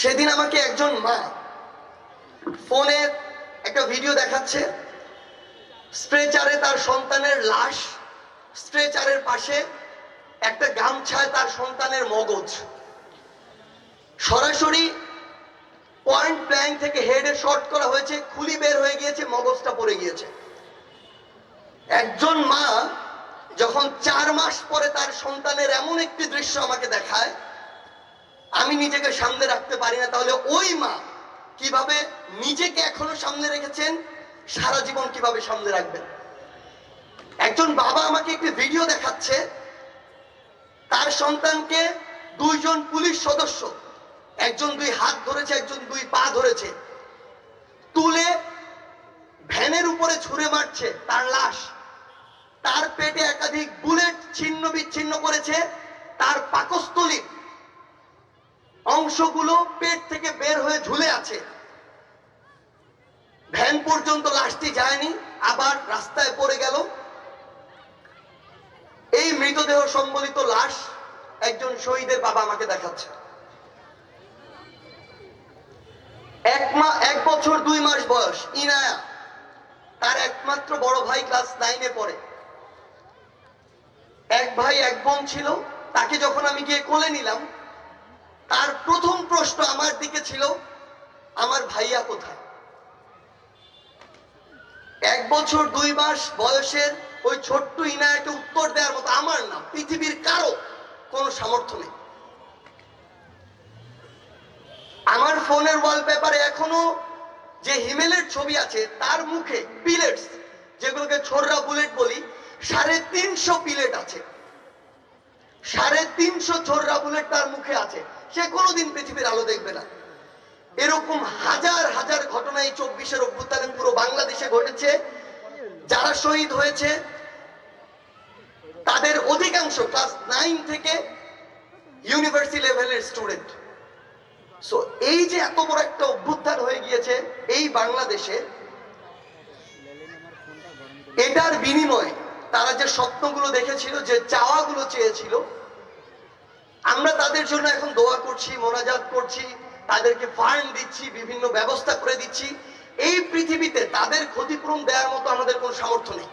সেদিন আমাকে একজন মা ফোনে একটা ভিডিও দেখাচ্ছে, স্ট্রেচারে তার সন্তানের লাশ, স্ট্রেচারের পাশে একটা গামছায় তার সন্তানের মগজ। সরাসরি পয়েন্ট ব্ল্যাঙ্ক থেকে হেডে শর্ট করা হয়েছে, খুলি বের হয়ে গিয়েছে, মগজটা পড়ে গিয়েছে। একজন মা যখন চার মাস পরে তার সন্তানের এমন একটি দৃশ্য আমাকে দেখায় আমি নিজেকে সামনে রাখতে পারি না, তাহলে ওই মা কীভাবে নিজেকে এখনও সামনে রেখেছেন? সারা জীবন কীভাবে সামনে রাখবেন? একজন বাবা আমাকে একটি ভিডিও দেখাচ্ছে। তার সন্তানকে দুইজন পুলিশ সদস্য, একজন দুই হাত ধরেছে, একজন দুই পা ধরেছে। তুলে ভ্যানের উপরে ছুঁড়ে মারছে, তার লাশ। তার পেটে একাধিক বুলেট ছিন্ন বিচ্ছিন্ন করেছে, তার পাকস্থলী অংশগুলো পেট থেকে বের হয়ে ঝুলে আছে। ভ্যান পর্যন্ত লাশটি যায়নি, আবার রাস্তায় পড়ে গেল। এই মৃতদেহ সম্বলিত লাশ একজন শহীদের বাবা আমাকে দেখাচ্ছে। এক মা, এক বছর দুই মাস বয়স, ইনায়া। তার একমাত্র বড় ভাই ক্লাস নাইনে পড়ে। এক ভাই, এক বোন ছিল, তাকে যখন আমি গিয়ে কোলে নিলাম প্রশ্ন আমার দিকে ছিল, আমার ভাইয়া কোথায়? এক বছর দুই মাস বয়সের ওই ছোট্ট ইনায়াকে উত্তর দেওয়ার মতো আমার না, পৃথিবীর কারও কোনো সামর্থ্য নেই। আমার ফোনের ওয়ালপেপারে এখনও যে হিমেলের ছবি আছে, তার মুখে পিলেটস যেগুলোকে ছোড়রা বুলেট বলি, সাড়ে তিনশো পিলেট আছে। সাড়ে তিনশো ছোড়রা বুলেট তার মুখে আছে। সে কোনোদিন পৃথিবীর আলো দেখবে না। এরকম হাজার হাজার ঘটনা এই চব্বিশের অভ্যুত্থানে পুরো বাংলাদেশে ঘটেছে। যারা শহীদ হয়েছে, তাদের অধিকাংশ ক্লাস নাইন থেকে ইউনিভার্সিটি লেভেলের স্টুডেন্ট। সো এই যে এত বড় একটা অভ্যুত্থান হয়ে গিয়েছে এই বাংলাদেশে, এটার বিনিময়ে তারা যে স্বপ্নগুলো দেখেছিল, যে চাওয়াগুলো চেয়েছিল আমরা তাদের জন্য এখন দোয়া করছি, মোনাজাত করছি, তাদেরকে ফান্ড দিচ্ছি, বিভিন্ন ব্যবস্থা করে দিচ্ছি। এই পৃথিবীতে তাদের ক্ষতিপূরণ দেওয়ার মতো আমাদের কোনো সামর্থ্য নেই।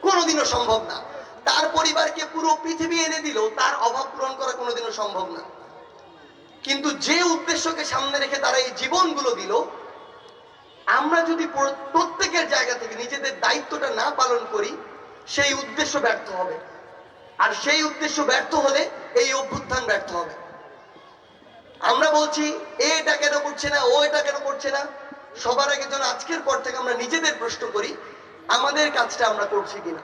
কোনোদিনও সম্ভব না। তার পরিবারকে পুরো পৃথিবী এনে দিলেও তার অভাব পূরণ করা কোনোদিনও সম্ভব না। কিন্তু যে উদ্দেশ্যকে সামনে রেখে তারা এই জীবনগুলো দিল, আমরা যদি প্রত্যেকের জায়গা থেকে নিজেদের দায়িত্বটা না পালন করি, সেই উদ্দেশ্য ব্যর্থ হবে। আর সেই উদ্দেশ্য ব্যর্থ হলে এই অভ্যুত্থান ব্যর্থ হবে। আমরা বলছি এটা কেন করছে না, ও এটা কেন করছে না? সবার আগে যেন আজকের পর থেকে আমরা নিজেদের প্রশ্ন করি, আমাদের কাজটা আমরা করছি কিনা।